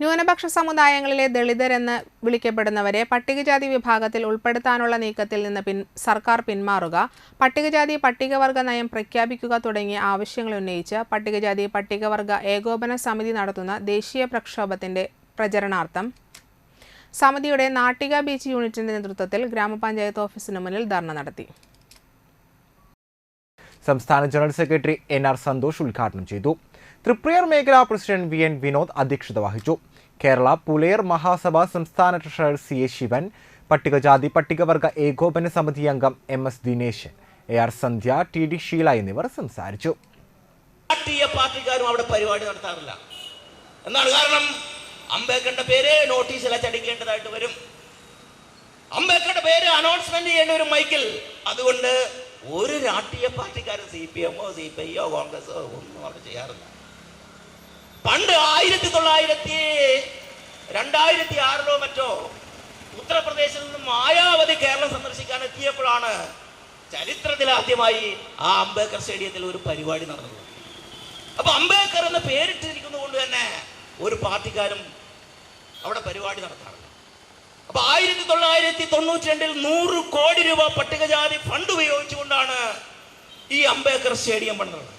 ന്യൂനപക്ഷ സമുദായങ്ങളിലെ ദളിതരെന്ന് വിളിക്കപ്പെടുന്നവരെ പട്ടികജാതി വിഭാഗത്തിൽ ഉൾപ്പെടുത്താനുള്ള നീക്കത്തിൽ നിന്ന് പിൻ സർക്കാർ പിന്മാറുക പട്ടികജാതി പട്ടികവർഗ നയം പ്രഖ്യാപിക്കുക തുടങ്ങിയ ആവശ്യങ്ങൾ ഉന്നയിച്ച് പട്ടികജാതി പട്ടികവർഗ ഏകോപന സമിതി നടത്തുന്ന ദേശീയ പ്രക്ഷോഭത്തിന്റെ പ്രചരണാർത്ഥം സമിതിയുടെ നാട്ടിക ബീച്ച് യൂണിറ്റിന്റെ നേതൃത്വത്തിൽ ഗ്രാമപഞ്ചായത്ത് ഓഫീസിന് മുന്നിൽ ധർണ നടത്തി. സംസ്ഥാന general secretary N R Santhosh ഉദ്ഘാടനം ചെയ്തു. ത്രിപ്രിയർ മേഖലാ പ്രസിഡന്റ് വി എൻ വിനോദ് അധ്യക്ഷത വഹിച്ചു. കേരള പുലയർ മഹാസഭ സംസ്ഥാന ട്രഷറർ സി എ ശിവൻ പട്ടികജാതി പട്ടികവർഗ ഏകോപന സമിതി അംഗം M S Dinesh A R Sandhya T D Sheela എന്നിവർ സംസാരിച്ചു. രാഷ്ട്രീയ പാർട്ടിക്കാരും അവിടെ പരിപാടി നടത്താറില്ല. എന്നാണ് കാരണം? അംബേദ്കറിന്റെ പേര് നോട്ടീസിൽ അച്ചടിക്കേണ്ടതായിട്ട് വരും. അംബേദ്കറുടെ പേര് അനൗൺസ്മെന്റ് ചെയ്യേണ്ട ഒരു മൈക്കിൽ അതുകൊണ്ട് ഒരു രാഷ്ട്രീയ പാർട്ടിക്കാരും സി പി എമ്മോ സി പി ഐയോ കോൺഗ്രസോ ഒന്നും അവർ ചെയ്യാറില്ല. പണ്ട് ആയിരത്തി തൊള്ളായിരത്തി രണ്ടായിരത്തി ആറിലോ മറ്റോ ഉത്തർപ്രദേശിൽ നിന്നും മായാവതി കേരളം സന്ദർശിക്കാൻ എത്തിയപ്പോഴാണ് ചരിത്രത്തിൽ ആദ്യമായി ആ അംബേദ്കർ സ്റ്റേഡിയത്തിൽ ഒരു പരിപാടി നടന്നത്. അപ്പൊ അംബേദ്കർ എന്ന് പേരിട്ടിരിക്കുന്നത് കൊണ്ട് തന്നെ ഒരു പാർട്ടിക്കാരും അവിടെ പരിപാടി നടത്താറില്ല. അപ്പൊ ആയിരത്തി തൊള്ളായിരത്തി തൊണ്ണൂറ്റി രണ്ടിൽ നൂറ് കോടി രൂപ പട്ടികജാതി ഫണ്ട് ഉപയോഗിച്ചുകൊണ്ടാണ് ഈ അംബേദ്കർ സ്റ്റേഡിയം പണിതത്.